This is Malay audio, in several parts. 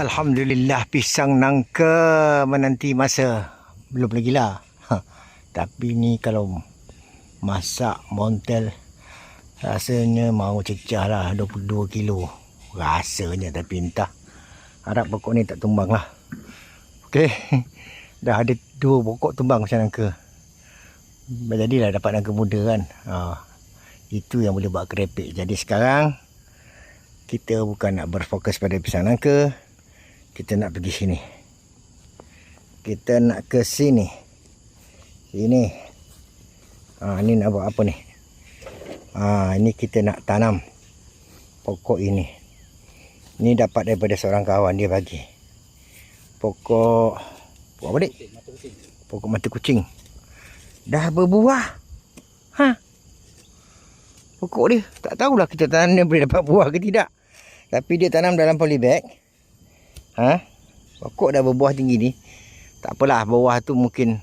Alhamdulillah pisang nangka menanti masa. Belum lagi lah. Ha. Tapi ni kalau masak montel rasanya mau cecah lah 22 kilo. Rasanya tapi entah. Harap pokok ni tak tumbang lah. Okey. Dah ada dua pokok tumbang macam nangka. Jadilah dapat nangka muda kan. Ha. Itu yang boleh buat kerepek. Jadi sekarang kita bukan nak berfokus pada pisang nangka kita nak pergi sini. Kita nak ke sini. Sini ha, ni nak buat apa ni? Ha, ini kita nak tanam pokok ini. Ni dapat daripada seorang kawan dia bagi. Pokok pokok apa dik? Pokok mata kucing. Dah berbuah. Ha? Pokok dia tak tahulah kita tanam dia boleh dapat buah ke tidak. Tapi dia tanam dalam polybag Ha? Pokok dah berbuah tinggi ni. Tak apalah bawah tu mungkin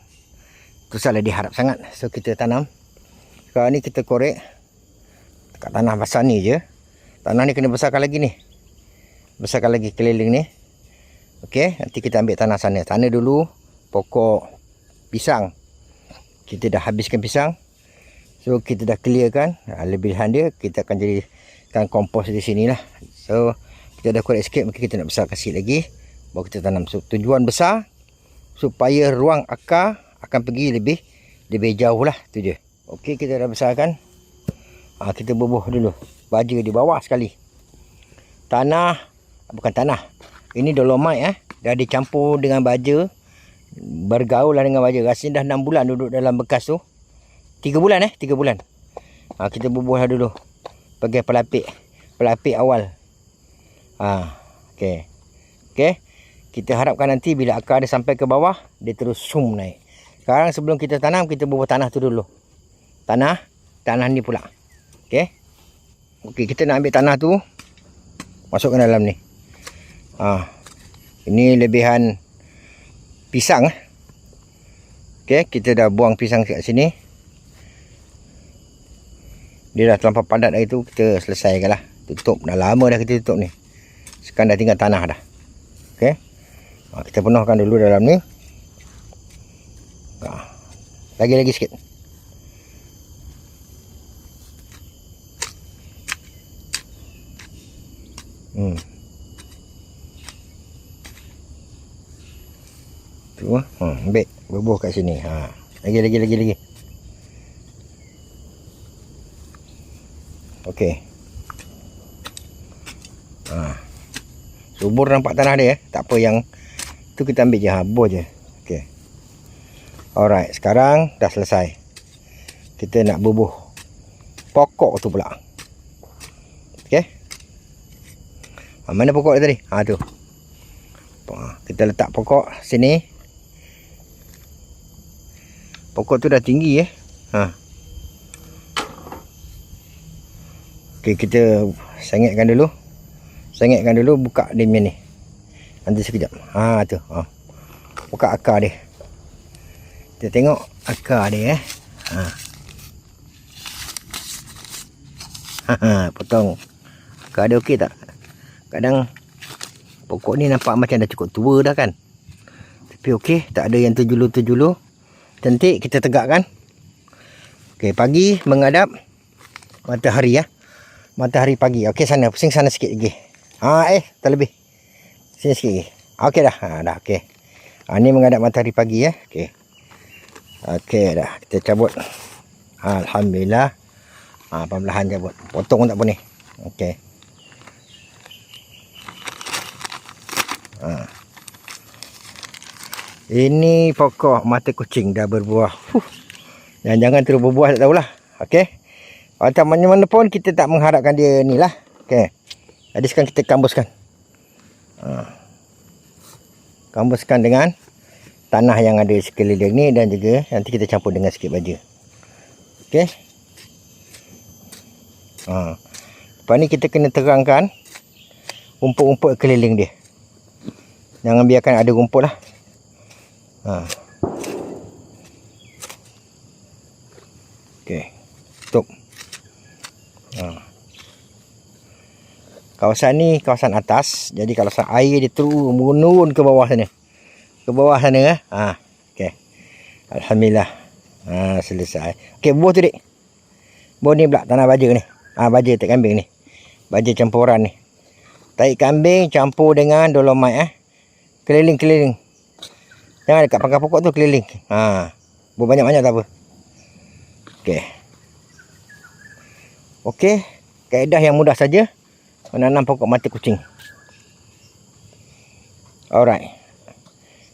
tu salah diharap sangat. So kita tanam. Sekarang ni kita korek dekat tanah basah ni je. Tanah ni kena besarkan lagi ni. Besarkan lagi keliling ni. Okey, nanti kita ambil tanah sana. Tanah dulu pokok pisang. Kita dah habiskan pisang. So kita dah clearkan ha, lebihan dia kita akan jadikan kompos di sini lah. So kita dah korek sikit mungkin kita nak besar kasih lagi. Baru kita tanam. So, tujuan besar supaya ruang akar akan pergi lebih lebih jauh lah. Tu je. Ok kita dah besarkan. Ha, kita bubuh dulu. Baja di bawah sekali. Tanah bukan tanah. Ini dolomite eh. Dah dicampur dengan baja. Bergaul lah dengan baja. Rasanya dah 6 bulan duduk dalam bekas tu. 3 bulan eh. 3 bulan. Ha, kita bubuh lah dulu. Pakai pelapik. Pelapik awal Ha, okey. Okey. Kita harapkan nanti bila akar dia sampai ke bawah, dia terus zoom naik. Sekarang sebelum kita tanam, kita bubuh tanah tu dulu. Tanah, tanah ni pula. Okey. Okey, kita nak ambil tanah tu masukkan dalam ni. Ha. Ini lebihan pisang eh. Okey, kita dah buang pisang kat sini. Dia dah terlampau padat dah itu, kita selesaikan lah. Tutup, dah lama dah kita tutup ni. Sekarang dah tinggal tanah dah. Okey. Ha, kita penuhkan dulu dalam ni. Ha. Lagi-lagi sikit. Hmm. Tu ah. Ha, ambil bubuh kat sini. Ha. Lagi lagi lagi lagi. Okey. Subur nampak tanah dia eh. Tak apa yang tu kita ambil je habur je. Okey. Alright, sekarang dah selesai. Kita nak bubuh pokok tu pula. Okey. Ha, mana pokok dia tadi? Ha tu. Ha, kita letak pokok sini. Pokok tu dah tinggi eh. Ha. Okey, kita sengitkan dulu. Sengitkan dulu buka dia ni. Nanti sekejap. Ha tu. Ha. Buka akar dia. Kita tengok akar dia eh. Ha. Ha, ha potong. Akar dia okey tak? Kadang pokok ni nampak macam dah cukup tua dah kan. Tapi okey, tak ada yang terjulu-terjulu. Cantik kita tegakkan. Okey, pagi menghadap matahari ya. Matahari pagi. Okey sana, pusing sana sikit lagi. Ha eh terlebih. Sini sikit lagi. Okey dah. Ha dah okey. Ha ni menghadap matahari pagi ya. Okey. Okey dah. Kita cabut. Alhamdulillah. Ha perlahan cabut. Potong tak apa ni. Okey. Ha. Ini pokok mata kucing dah berbuah. Huh. Jangan-jangan terus berbuah tak tahulah. Okey. Macam mana-mana pun kita tak mengharapkan dia ni lah. Okey. Jadi sekarang kita kambuskan. Ha. Kambuskan dengan tanah yang ada sekeliling ni dan juga nanti kita campur dengan sikit baja. Okey. Ha. Lepas ni kita kena terangkan rumput-rumput keliling dia. Jangan biarkan ada rumput lah. Ha. Okey. Tutup. Ha. Kawasan ni kawasan atas. Jadi kawasan air dia turun menurun ke bawah sana. Ke bawah sana eh. Ha, okey. Alhamdulillah. Ha, selesai. Okey, buah tu dik. Buah ni pula tanah baja ni. Ha, baja tak kambing ni. Baja campuran ni. Tai kambing campur dengan dolomite eh. Keliling-keliling. Jangan dekat pangkal pokok tu keliling. Ha. Buah banyak-banyak tak apa. Okey. Okey. Kaedah yang mudah saja menanam pokok mata kucing. Alright.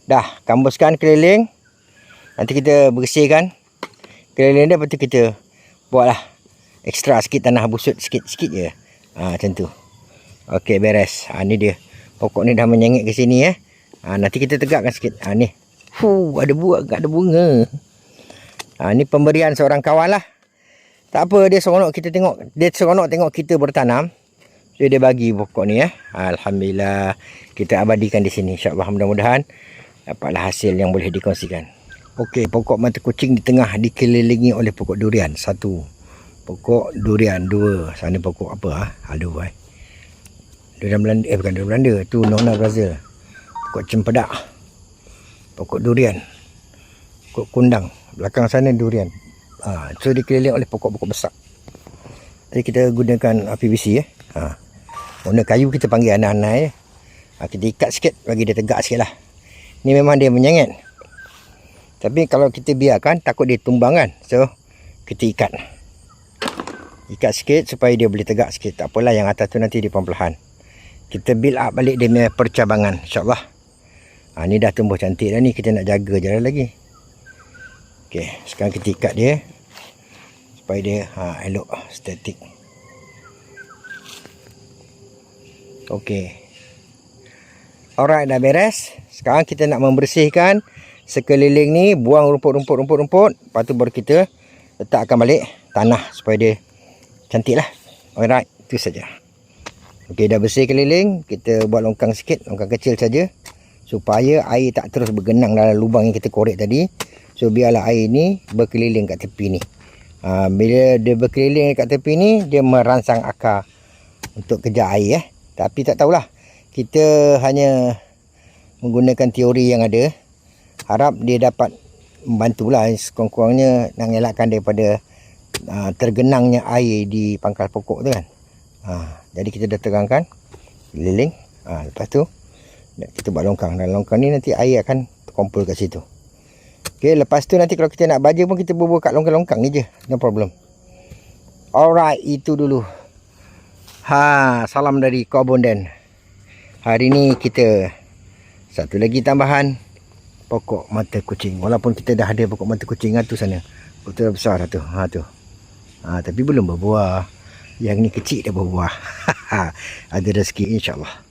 Dah, kambuskan keliling. Nanti kita bersihkan keliling dia lepas kita buatlah ekstra sikit tanah busut sikit-sikit je. Ha, macam tu. Okey, beres. Ha, ni dia. Pokok ni dah menyengit ke sini eh. Ha, nanti kita tegakkan sikit. Ha, ni. Fuh, ada buah, ada bunga. Ha, ni pemberian seorang kawan lah. Tak apa, dia seronok kita tengok. Dia seronok tengok kita bertanam. So dia bagi pokok ni eh. Alhamdulillah kita abadikan di sini. InsyaAllah mudah-mudahan dapatlah hasil yang boleh dikongsikan. Okey, pokok mata kucing di tengah dikelilingi oleh pokok durian. Satu. Pokok durian. Dua. Sana pokok apa ah? Ha? Aduh eh. Durian Belanda. Eh bukan durian Belanda. Tu Nona Brazil. Pokok cempedak. Pokok durian. Pokok kundang. Belakang sana durian. Ha, so dikelilingi oleh pokok-pokok besar. Jadi kita gunakan PVC eh. Ha. Guna kayu kita panggil anak-anak ya. Ha, kita ikat sikit bagi dia tegak sikit lah. Ni memang dia menyengit. Tapi kalau kita biarkan takut dia tumbang kan. So kita ikat. Ikat sikit supaya dia boleh tegak sikit. Tak apalah yang atas tu nanti dia perlahan. Kita build up balik dia punya percabangan. InsyaAllah. Ha, ni dah tumbuh cantik dah ni. Kita nak jaga je lagi. Okay. Sekarang kita ikat dia. Supaya dia ha, elok statik. Okey. Alright dah beres. Sekarang kita nak membersihkan sekeliling ni, buang rumput-rumput-rumput-rumput. Lepas tu baru kita letakkan balik tanah supaya dia cantik lah. Alright, itu saja. Okey, dah bersih keliling. Kita buat longkang sikit, longkang kecil saja. Supaya air tak terus bergenang dalam lubang yang kita korek tadi. So, biarlah air ni berkeliling kat tepi ni. Ha, bila dia berkeliling kat tepi ni, dia merangsang akar untuk kejar air eh. Tapi tak tahulah. Kita hanya menggunakan teori yang ada. Harap dia dapat membantulah sekurang-kurangnya nak elakkan daripada uh, tergenangnya air di pangkal pokok tu kan. Uh, jadi kita dah terangkan keliling. Uh, lepas tu kita buat longkang. Dan longkang ni nanti air akan terkumpul kat situ. Okay, lepas tu nanti kalau kita nak baja pun kita bubuh kat longkang-longkang ni je. No problem. Alright, itu dulu. Ha, salam dari Kobonden. Hari ni kita satu lagi tambahan pokok mata kucing. Walaupun kita dah ada pokok mata kucing tu sana. Betul besar dah tu. Ha tu. Ha, tapi belum berbuah. Yang ni kecil dah berbuah. ada rezeki insya-Allah.